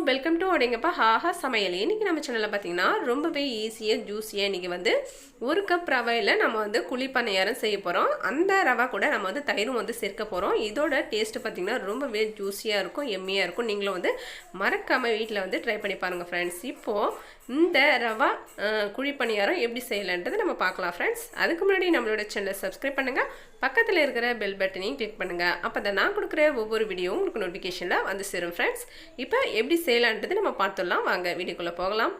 Welcome to உடைங்கப்பா haha சமையல். இன்றைக்கி நம்ம சேனலில் பார்த்தீங்கன்னா ரொம்பவே ஈஸியாக ஜூஸியாக இன்றைக்கி வந்து ஒரு கப் ரவையில் நம்ம வந்து குழிப்பணியாரம் செய்ய போகிறோம் அந்த ரவை கூட நம்ம வந்து தயிரும் வந்து சேர்க்க போகிறோம் இதோட டேஸ்ட்டு பார்த்திங்கன்னா ரொம்பவே ஜூஸியாக இருக்கும் எம்மியாக இருக்கும். நீங்களும் வந்து மறக்காமல் வீட்டில் வந்து ட்ரை பண்ணி பாருங்கள் ஃப்ரெண்ட்ஸ் இப்போது இந்த ரவா குழி குழிப்பணியாரம் எப்படி செய்யலான்றது நம்ம பார்க்கலாம் ஃப்ரெண்ட்ஸ் அதுக்கு முன்னாடி நம்மளோட சேனலை சப்ஸ்கிரைப் பண்ணுங்கள் பக்கத்தில் இருக்கிற பெல் பட்டனையும் கிளிக் பண்ணுங்கள் அப்போ தான் நான் கொடுக்குற ஒவ்வொரு வீடியோவும் உங்களுக்கு நோட்டிஃபிகேஷனில் வந்து சேரும் ஃப்ரெண்ட்ஸ் இப்போ எப்படி செய்யலான்றது நம்ம பார்த்துடலாம். வாங்க வீடியோக்குள்ளே போகலாம்.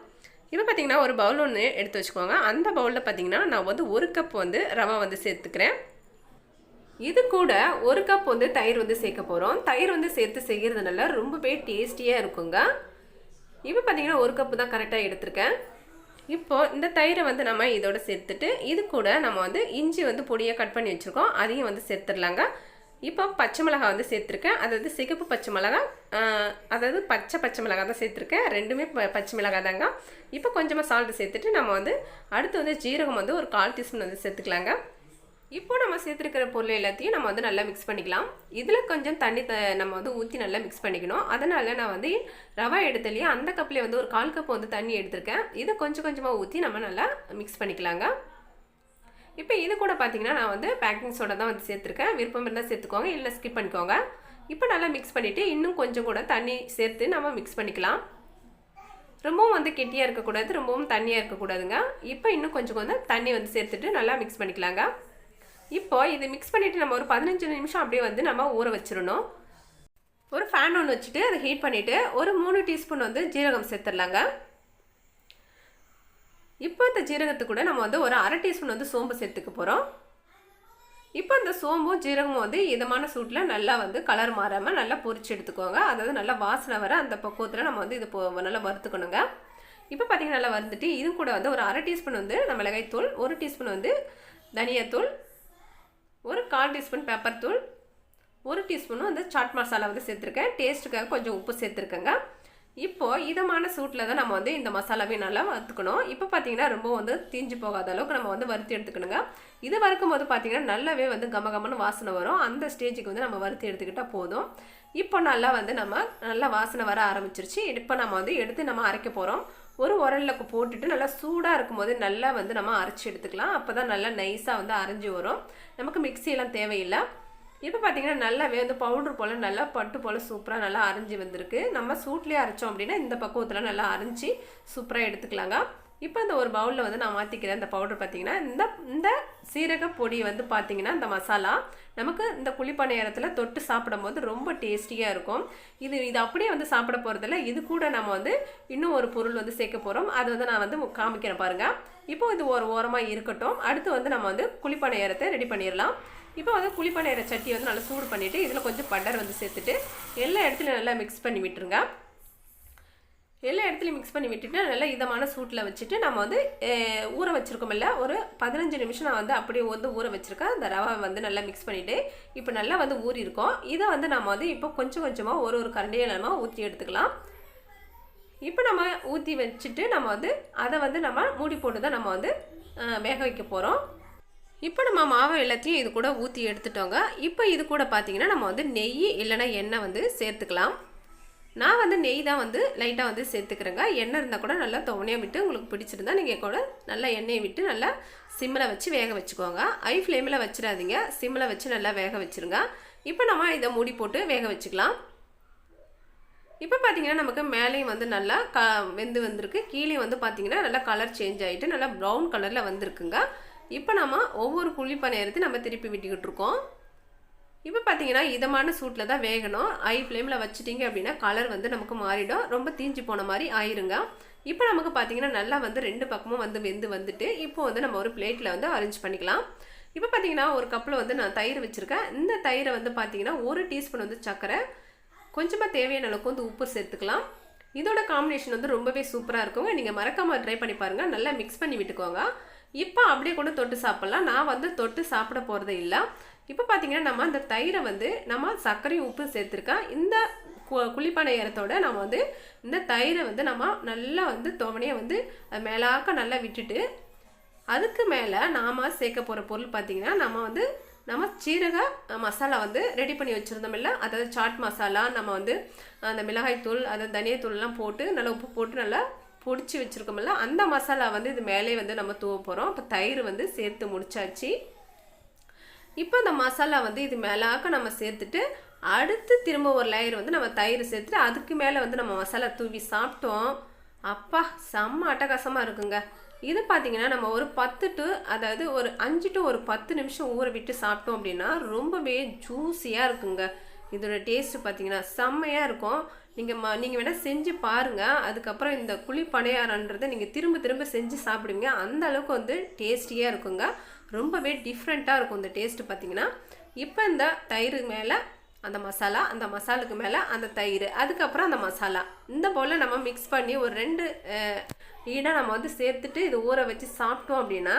இப்போ பார்த்தீங்கன்னா ஒரு பவுல் ஒன்று எடுத்து வச்சுக்கோங்க. அந்த பவுலில் பார்த்தீங்கன்னா நான் வந்து ஒரு கப் வந்து ரவை வந்து சேர்த்துக்கிறேன். இது கூட ஒரு கப் வந்து தயிர் வந்து சேர்க்க போகிறோம் தயிர் வந்து சேர்த்து செய்கிறதுனால ரொம்பவே டேஸ்டியாக இருக்குங்க. இப்போ பார்த்தீங்கன்னா ஒரு கப்பு தான் கரெக்டாக எடுத்திருக்கேன். இப்போது இந்த தயிரை வந்து நம்ம இதோட சேர்த்துட்டு இது கூட நம்ம வந்து இஞ்சி வந்து பொடியாக கட் பண்ணி வச்சுருக்கோம். அதையும் வந்து சேர்த்துடலாங்க. இப்போ பச்சை மிளகா வந்து சேர்த்துருக்கேன். அதாவது சிகப்பு பச்சை மிளகா அதாவது பச்சை பச்சை மிளகா தான் சேர்த்துருக்கேன். ரெண்டுமே ப- பச்சை மிளகாய் தாங்க. இப்போ கொஞ்சமாக சால்ட்டு சேர்த்துட்டு நம்ம வந்து அடுத்து வந்து ஜீரகம் வந்து ஒரு கால் டீஸ்பூன் வந்து சேர்த்துக்கலாங்க. இப்போ நம்ம சேர்த்துருக்கிற பொருள் எல்லாத்தையும் நம்ம வந்து நல்லா மிக்ஸ் பண்ணிக்கலாம். இதில் கொஞ்சம் தண்ணி த நம்ம வந்து ஊற்றி நல்லா மிக்ஸ் பண்ணிக்கணும். அதனால் நான் வந்து ரவா எடுத்துலையே அந்த கப்லேயே வந்து ஒரு கால் கப் வந்து தண்ணி எடுத்திருக்கேன். இதை கொஞ்சம் கொஞ்சமாக ஊற்றி நம்ம நல்லா மிக்ஸ் பண்ணிக்கலாங்க. இப்போ இது கூட பார்த்தீங்கன்னா நான் வந்து பேக்கிங் சோடா தான் வந்து சேர்த்துருக்கேன். விருப்பம் இருந்தால் சேர்த்துக்கோங்க இல்லை ஸ்கிப் பண்ணிக்கோங்க. இப்போ நல்லா மிக்ஸ் பண்ணிவிட்டு இன்னும் கொஞ்சம் கூட தண்ணி சேர்த்து நம்ம மிக்ஸ் பண்ணிக்கலாம். ரொம்பவும் வந்து கெட்டியாக இருக்கக்கூடாது ரொம்பவும் தண்ணியாக இருக்கக்கூடாதுங்க. இப்போ இன்னும் கொஞ்சம் கொஞ்சம் தண்ணி வந்து சேர்த்துட்டு நல்லா மிக்ஸ் பண்ணிக்கலாங்க. இப்போ இதை மிக்ஸ் பண்ணிவிட்டு நம்ம ஒரு பதினஞ்சு நிமிஷம் அப்படியே வந்து நம்ம ஊற வச்சிடணும். ஒரு ஃபேன் ஒன்று வச்சுட்டு அதை ஹீட் பண்ணிவிட்டு ஒரு மூணு டீஸ்பூன் வந்து ஜீரகம் சேர்த்துடலாங்க. இப்போ இந்த ஜீரகத்து கூட நம்ம வந்து ஒரு அரை டீஸ்பூன் வந்து சோம்பு சேர்த்துக்க போகிறோம் இப்போ இந்த சோம்பும் ஜீரகமும் வந்து இதமான சூட்டில் நல்லா வந்து கலர் மாறாமல் நல்லா பொரிச்சு எடுத்துக்கோங்க. அதாவது நல்லா வாசனை வர அந்த பக்குவத்தில் நம்ம வந்து இது போ நல்லா வறுத்துக்கணுங்க. இப்போ பார்த்தீங்கன்னா நல்லா வறுத்துட்டு இது கூட வந்து ஒரு அரை டீஸ்பூன் வந்து நம்ம மிளகாய்த்தூள் ஒரு டீஸ்பூன் வந்து தனியாத்தூள் ஒரு கால் டீஸ்பூன் பெப்பர் தூள் ஒரு டீஸ்பூனும் அந்த சாட் மசாலா வந்து சேர்த்துருக்கேன். டேஸ்ட்டுக்காக கொஞ்சம் உப்பு சேர்த்துருக்கேங்க. இப்போது இதமான சூட்டில் தான் நம்ம வந்து இந்த மசாலாவையும் நல்லா வறுத்துக்கணும். இப்போ பார்த்தீங்கன்னா ரொம்ப வந்து தீஞ்சு போகாத அளவுக்கு நம்ம வந்து வறுத்து எடுத்துக்கணுங்க. இது வறுக்கும் போது பார்த்தீங்கன்னா நல்லாவே வந்து கம கமன்னு வாசனை வரும். அந்த ஸ்டேஜுக்கு வந்து நம்ம வறுத்து எடுத்துக்கிட்டால் போதும். இப்போ நல்லா வந்து நம்ம நல்லா வாசனை வர ஆரம்பிச்சிருச்சு. இப்போ நம்ம வந்து எடுத்து நம்ம அரைக்க போகிறோம் ஒரு உரலில் போட்டுட்டு நல்லா சூடாக இருக்கும்போது நல்லா வந்து நம்ம அரைச்சி எடுத்துக்கலாம். அப்போ தான் நல்லா நைஸாக வந்து அரைஞ்சி வரும். நமக்கு மிக்சியெல்லாம் தேவையில்லை. இப்போ பார்த்தீங்கன்னா நல்லாவே வந்து பவுடர் போல் நல்லா பட்டு போல் சூப்பராக நல்லா அரைஞ்சி வந்திருக்கு. நம்ம சூட்லேயே அரைச்சோம் அப்படின்னா இந்த பக்குவத்தில் நல்லா அரைஞ்சி சூப்பராக எடுத்துக்கலாங்க. இப்போ இந்த ஒரு பவுலில் வந்து நான் மாற்றிக்கிறேன் இந்த பவுடர் பார்த்திங்கன்னா இந்த இந்த சீரக பொடி வந்து பார்த்திங்கன்னா இந்த மசாலா நமக்கு இந்த குழிப்பணியாரத்தில் தொட்டு சாப்பிடும்போது ரொம்ப டேஸ்டியாக இருக்கும். இது இது அப்படியே வந்து சாப்பிட போகிறதில்ல இது கூட நம்ம வந்து இன்னும் ஒரு பொருள் வந்து சேர்க்க போகிறோம் அது வந்து நான் வந்து காமிக்கிறேன் பாருங்கள் இப்போ இது ஒரு ஓரமாக இருக்கட்டும். அடுத்து வந்து நம்ம வந்து குழிப்பணியாரத்தை ரெடி பண்ணிடலாம். இப்போ வந்து குழிப்பணியார சட்டியை வந்து நல்லா சூடு பண்ணிவிட்டு இதில் கொஞ்சம் பட்டர் வந்து சேர்த்துட்டு எல்லா இடத்துலையும் நல்லா மிக்ஸ் பண்ணி விட்டுருங்க. எல்லா இடத்துலையும் மிக்ஸ் பண்ணி விட்டுட்டு நல்லா இதமான சூட்டில் வச்சுட்டு நம்ம வந்து ஊற வச்சுருக்கோமில்ல ஒரு பதினஞ்சு நிமிஷம் நான் வந்து அப்படியே வந்து ஊற வச்சுருக்கேன். அந்த ரவை வந்து நல்லா மிக்ஸ் பண்ணிவிட்டு இப்போ நல்லா வந்து ஊறி இருக்கோம் இதை வந்து நம்ம வந்து இப்போ கொஞ்சம் கொஞ்சமாக ஒரு ஒரு கரண்டியை நம்ம ஊற்றி எடுத்துக்கலாம். இப்போ நம்ம ஊற்றி வச்சுட்டு நம்ம வந்து அதை வந்து நம்ம மூடி போட்டு தான் நம்ம வந்து வேக வைக்க போகிறோம் இப்போ நம்ம மாவு எல்லாத்தையும் இது கூட ஊற்றி எடுத்துட்டோங்க. இப்போ இது கூட பார்த்தீங்கன்னா நம்ம வந்து நெய் இல்லைன்னா எண்ணெய் வந்து சேர்த்துக்கலாம். நான் வந்து நெய் தான் வந்து லைட்டாக வந்து சேர்த்துக்கிறேங்க. எண்ணெய் இருந்தால் கூட நல்லா துவனையாக விட்டு உங்களுக்கு பிடிச்சிருந்தா நீங்கள் கூட நல்லா எண்ணெயை விட்டு நல்லா சிம்மில் வச்சு வேக வச்சுக்கோங்க. ஐ ஃப்ளேமில் வச்சிடாதீங்க. சிம்மில் வச்சு நல்லா வேக வச்சுருங்க. இப்போ நம்ம இதை மூடி போட்டு வேக வச்சுக்கலாம். இப்போ பார்த்தீங்கன்னா நமக்கு மேலேயும் வந்து நல்லா க வெந்து வந்திருக்கு. கீழே வந்து பார்த்தீங்கன்னா நல்லா கலர் சேஞ்ச் ஆகிட்டு நல்லா ப்ரௌன் கலரில் வந்திருக்குங்க. இப்போ நம்ம ஒவ்வொரு குழி எடுத்து நம்ம திருப்பி விட்டுக்கிட்டு இருக்கோம். இப்போ பார்த்தீங்கன்னா இதமான சூட்டில் தான் வேகணும். ஐ ஃப்ளேமில் வச்சுட்டிங்க அப்படின்னா கலர் வந்து நமக்கு மாறிடும். ரொம்ப தீஞ்சு போன மாதிரி ஆயிருங்க. இப்போ நமக்கு பார்த்தீங்கன்னா நல்லா வந்து ரெண்டு பக்கமும் வந்து வெந்து வந்துட்டு இப்போ வந்து நம்ம ஒரு பிளேட்டில் வந்து அரேஞ்ச் பண்ணிக்கலாம். இப்போ பார்த்தீங்கன்னா ஒரு கப்பில் வந்து நான் தயிர் வச்சுருக்கேன். இந்த தயிரை வந்து பார்த்தீங்கன்னா ஒரு டீஸ்பூன் வந்து சர்க்கரை கொஞ்சமாக தேவையான அளவுக்கு வந்து உப்பு சேர்த்துக்கலாம். இதோட காம்பினேஷன் வந்து ரொம்பவே சூப்பராக இருக்குங்க. நீங்கள் மறக்காமல் ட்ரை பண்ணி பாருங்கள் நல்லா மிக்ஸ் பண்ணி விட்டுக்கோங்க. இப்போ அப்படியே கூட தொட்டு சாப்பிட்லாம். நான் வந்து தொட்டு சாப்பிட போகிறதே இல்லை. இப்போ பார்த்தீங்கன்னா நம்ம அந்த தயிரை வந்து நம்ம சர்க்கரையும் உப்பு சேர்த்துருக்கேன் இந்த கு- குழிப்பணியாரத்தோட நம்ம வந்து இந்த தயிரை வந்து நம்ம நல்லா வந்து துவனையை வந்து மேலாக்க நல்லா விட்டுட்டு அதுக்கு மேலே நாம் சேர்க்க போகிற பொருள் பார்த்திங்கன்னா நம்ம வந்து நம்ம சீரக மசாலா வந்து ரெடி பண்ணி வச்சுருந்தோம் இல்லை. அதாவது சாட் மசாலா நம்ம வந்து அந்த மிளகாய் தூள் அதாவது தனியாத்தூள்லாம் போட்டு நல்லா உப்பு போட்டு நல்லா பொடிச்சு வச்சுருக்கோம்ல அந்த மசாலா வந்து இது மேலே வந்து நம்ம தூவ போகிறோம் அப்போ தயிர் வந்து சேர்த்து முடிச்சாச்சு. இப்போ இந்த மசாலா வந்து இது மேலாக்க நம்ம சேர்த்துட்டு அடுத்து திரும்ப ஒரு லேயர் வந்து நம்ம தயிர் சேர்த்துட்டு அதுக்கு மேலே வந்து நம்ம மசாலா தூவி சாப்பிட்டோம். அப்பா செம்ம அட்டகாசமாக இருக்குங்க. இது பார்த்திங்கன்னா நம்ம ஒரு பத்து டு அதாவது ஒரு அஞ்சு டு ஒரு பத்து நிமிஷம் ஊற விட்டு சாப்பிட்டோம் அப்படின்னா ரொம்பவே ஜூஸியாக இருக்குங்க. இதோட டேஸ்ட்டு பார்த்தீங்கன்னா செம்மையாக இருக்கும். நீங்கள் ம நீங்கள் வேணால் செஞ்சு பாருங்கள் அதுக்கப்புறம் இந்த குழி பணியாரன்றதை நீங்கள் திரும்ப திரும்ப செஞ்சு சாப்பிடுவீங்க. அந்த அளவுக்கு வந்து டேஸ்டியாக இருக்குங்க. ரொம்பவே டிஃப்ரெண்ட்டாக இருக்கும் இந்த டேஸ்ட்டு பார்த்தீங்கன்னா இப்போ இந்த தயிர் மேலே அந்த மசாலா அந்த மசாலுக்கு மேலே அந்த தயிர் அதுக்கப்புறம் அந்த மசாலா. இந்த போல் நம்ம மிக்ஸ் பண்ணி ஒரு ரெண்டு ஈடாக நம்ம வந்து சேர்த்துட்டு இது ஊற வச்சு சாப்பிட்டோம் அப்படின்னா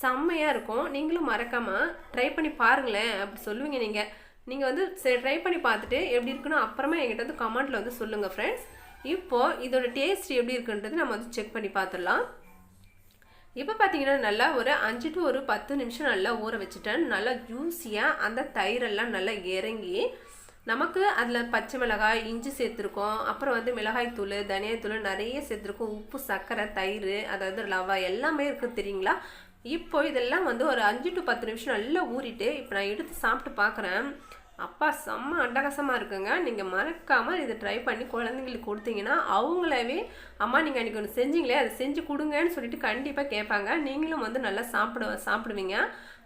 செம்மையாக இருக்கும். நீங்களும் மறக்காமல் ட்ரை பண்ணி பாருங்களேன். அப்படி சொல்லுவீங்க நீங்கள் நீங்கள் வந்து சரி ட்ரை பண்ணி பார்த்துட்டு எப்படி இருக்குன்னு அப்புறமா என்கிட்ட வந்து கமெண்ட்டில் வந்து சொல்லுங்கள் ஃப்ரெண்ட்ஸ் இப்போது இதோட டேஸ்ட் எப்படி இருக்குன்றது நம்ம வந்து செக் பண்ணி பார்த்துடலாம். இப்போ பார்த்தீங்கன்னா நல்லா ஒரு அஞ்சு டு ஒரு பத்து நிமிஷம் நல்லா ஊற வச்சுட்டேன். நல்லா ஜூஸியாக அந்த தயிரெல்லாம் நல்லா இறங்கி நமக்கு அதில் பச்சை மிளகாய் இஞ்சி சேர்த்துருக்கோம். அப்புறம் வந்து மிளகாய் தூள் தனியாத்தூள் நிறைய சேர்த்துருக்கோம். உப்பு சர்க்கரை தயிர் அதாவது லவா எல்லாமே இருக்குது தெரியுங்களா? இப்போ இதெல்லாம் வந்து ஒரு அஞ்சு டு பத்து நிமிஷம் நல்லா ஊறிட்டு இப்போ நான் எடுத்து சாப்பிட்டு பார்க்குறேன் அப்பா செம்ம அட்டகாசமாக இருக்குங்க. நீங்கள் மறக்காமல் இதை ட்ரை பண்ணி குழந்தைங்களுக்கு கொடுத்தீங்கன்னா அவங்களாவே அம்மா நீங்கள் அன்றைக்கி ஒன்று செஞ்சீங்களே அதை செஞ்சு கொடுங்கன்னு சொல்லிட்டு கண்டிப்பாக கேட்பாங்க. நீங்களும் வந்து நல்லா சாப்பிட சாப்பிடுவீங்க.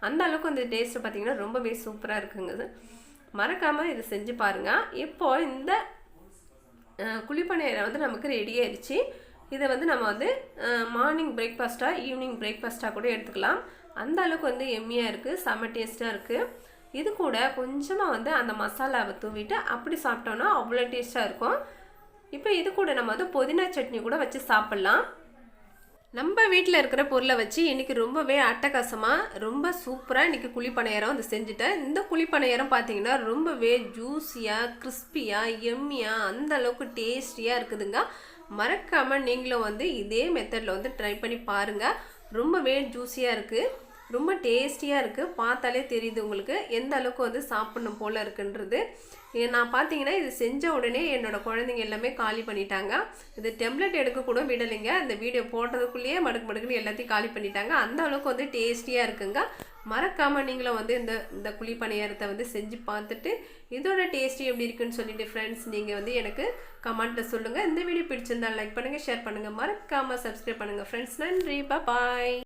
அந்த அளவுக்கு அந்த டேஸ்ட்டு பார்த்தீங்கன்னா ரொம்பவே சூப்பராக இருக்குங்க. மறக்காமல் இதை செஞ்சு பாருங்கள் இப்போது இந்த குழிப்பணியரை வந்து நமக்கு ரெடி ஆயிடுச்சு இதை வந்து நம்ம வந்து மார்னிங் பிரேக்ஃபாஸ்ட்டாக ஈவினிங் பிரேக்ஃபாஸ்ட்டாக கூட எடுத்துக்கலாம். அந்த அளவுக்கு வந்து எம்மியாக இருக்குது செம்ம டேஸ்ட்டாக இருக்குது இது கூட கொஞ்சமாக வந்து அந்த மசாலாவை தூவிட்டு அப்படி சாப்பிட்டோன்னா அவ்வளோ டேஸ்ட்டாக இருக்கும். இப்போ இது கூட நம்ம வந்து புதினா சட்னி கூட வச்சு சாப்பிட்லாம். நம்ம வீட்டில் இருக்கிற பொருளை வச்சு இன்றைக்கி ரொம்பவே அட்டகாசமாக ரொம்ப சூப்பராக இன்றைக்கி குழிப்பணியாரம் வந்து செஞ்சுட்டேன். இந்த குழிப்பணியாரம் பார்த்தீங்கன்னா ரொம்பவே ஜூஸியாக கிறிஸ்பியாக எம்மியாக அந்த அளவுக்கு டேஸ்டியாக இருக்குதுங்க. மறக்காமல் நீங்களும் வந்து இதே மெத்தடில் வந்து ட்ரை பண்ணி பாருங்கள் ரொம்பவே ஜூஸியாக இருக்குது ரொம்ப டேஸ்டியாக இருக்குது பார்த்தாலே தெரியுது உங்களுக்கு. எந்த அளவுக்கு வந்து சாப்பிடணும் போல் இருக்குன்றது. நான் பார்த்தீங்கன்னா இது செஞ்ச உடனே என்னோட குழந்தைங்க எல்லாமே காலி பண்ணிட்டாங்க. இது டெம்லெட் எடுக்க கூட விடலைங்க. இந்த வீடியோ போடுறதுக்குள்ளேயே மடுக்கு மடுக்குன்னு எல்லாத்தையும் காலி பண்ணிட்டாங்க. அந்த அளவுக்கு வந்து டேஸ்டியாக இருக்குங்க. மறக்காமல் நீங்களும் வந்து இந்த இந்த குழி பணியாரத்தை வந்து செஞ்சு பார்த்துட்டு இதோட டேஸ்ட்டு எப்படி இருக்குன்னு சொல்லிட்டு ஃப்ரெண்ட்ஸ் நீங்கள் வந்து எனக்கு கமெண்ட்டில் சொல்லுங்கள் இந்த வீடியோ பிடிச்சிருந்தா லைக் பண்ணுங்கள் ஷேர் பண்ணுங்கள் மறக்காமல் சப்ஸ்கிரைப் பண்ணுங்கள் ஃப்ரெண்ட்ஸ் நன்றி. பாய்